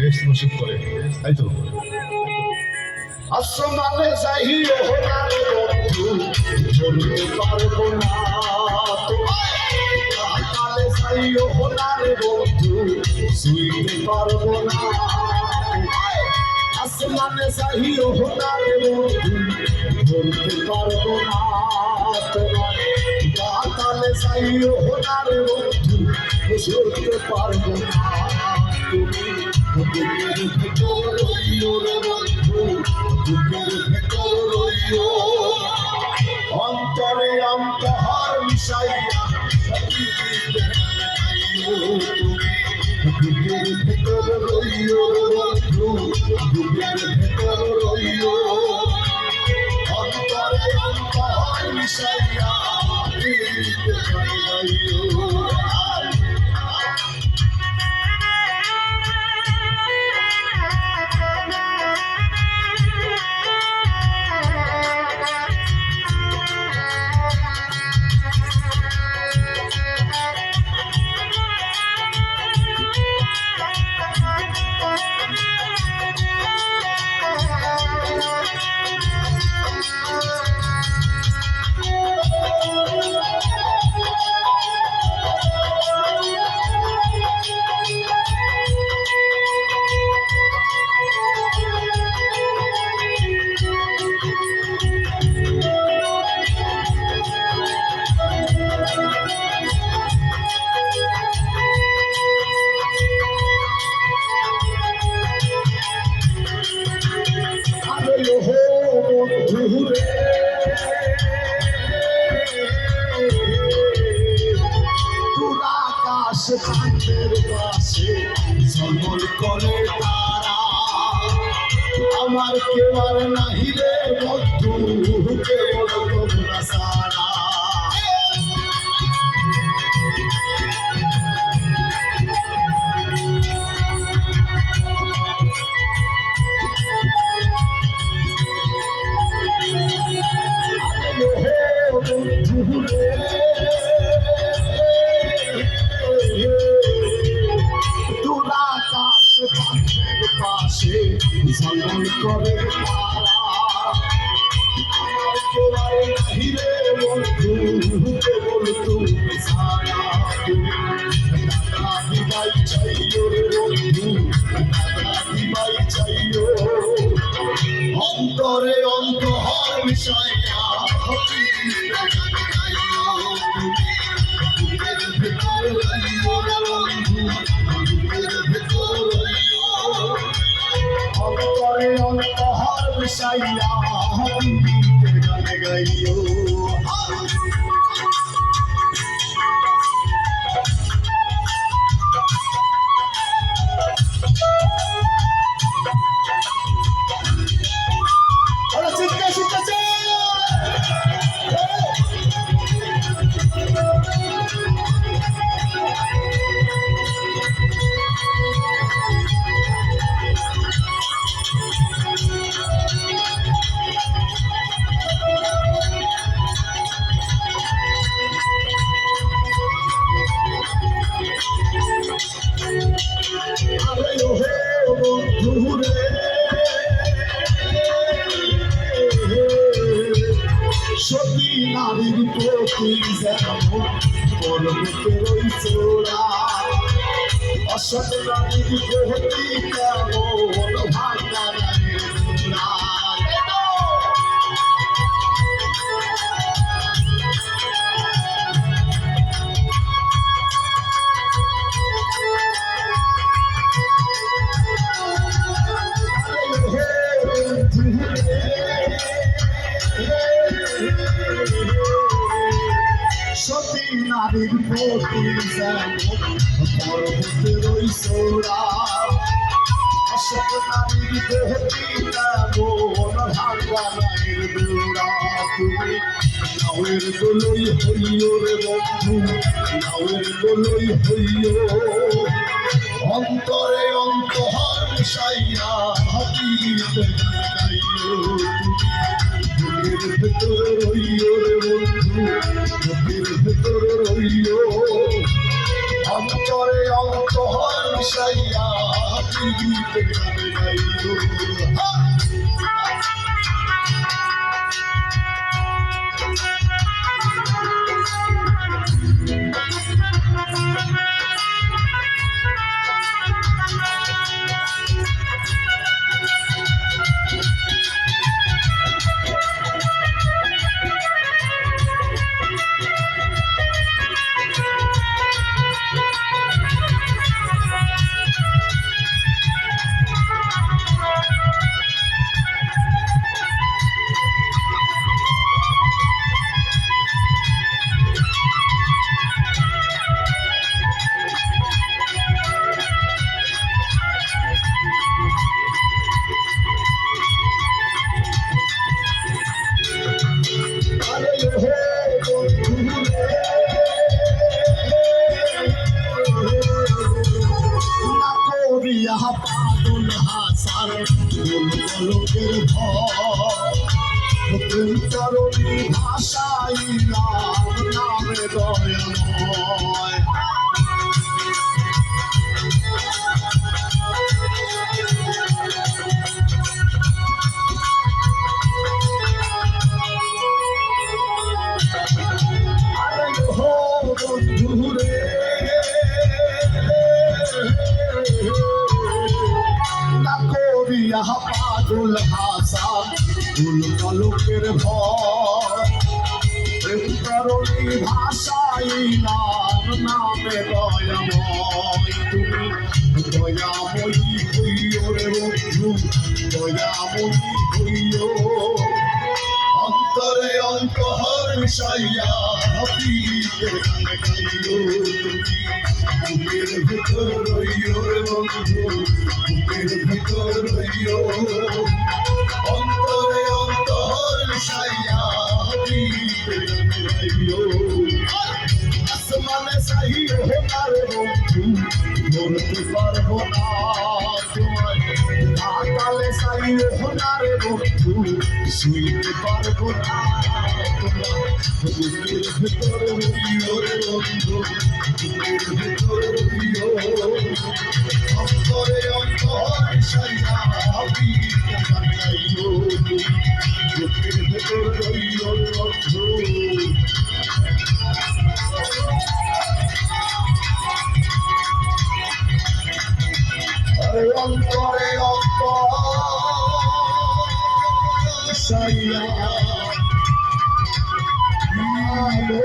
Rest নসিব করে তাই আসমানে পারব না তোমায় কালে যাইও হোনার বন্ধু শুইতে পারব না আসমানে যাইও হোনার বন্ধু পারব না তোমায় কালে যাইও হোনার বন্ধু পারব না তুমি অন্তরে অন্তহার মিশাইয়া বুকের ভেতর রইও বন্ধু বুকের ভেতর রইও অন্তরে অন্তহার মিশাইয়া করে তারা। আমার কেউ আর নাহি রে বন্ধু কেবল তোমরা সারা। ঝলমল করে। সতী নারীর প্রতি যেমন পর্বতের ওই চোরা অসৎ নারীর প্রতি কেমন নাওয়ের দোলই হইও রে বন্ধু নাওয়ের দোলই হইও অন্তরে অন্তহর মিশাইয়া হাতিতে গাইও বুকের ভেতর রইও রে বন্ধু বুকের ভেতর রইও। অন্তরে অন্তহর মিশাইয়া পীড়িতের গাইও করিয়া পাগল হাসার গোল গোলকের ভয় নামে দয়াময় করিয়া পাগল হাসা ফুল কলকের প্রেম করণী ভাষাই নাম, নামে দয়াময়। তুমি দয়াময়ী হইও রে বন্ধু, দয়াময়ী হইও। অন্তরে অন্তহর মিশাইয়া গাইও বুকের ভিতর রইও বন্ধু, বুকের ভিতর রইও। অন্তরে অন্তহর মিশাইয়া সাহিও হোনার বন্ধু ধরতে পারব না। আকালে সাহিও হোনার বন্ধু, শুইতে পারব না। বুকের ভেতর রইও রে বন্ধু, বুকের ভেতর রইও অন্তরে অন্তর সাইয়া গানে গাইও। বুকের ভেতর রইও রে বন্ধু। অন্তরে অন্তর সাইয়া গাইবো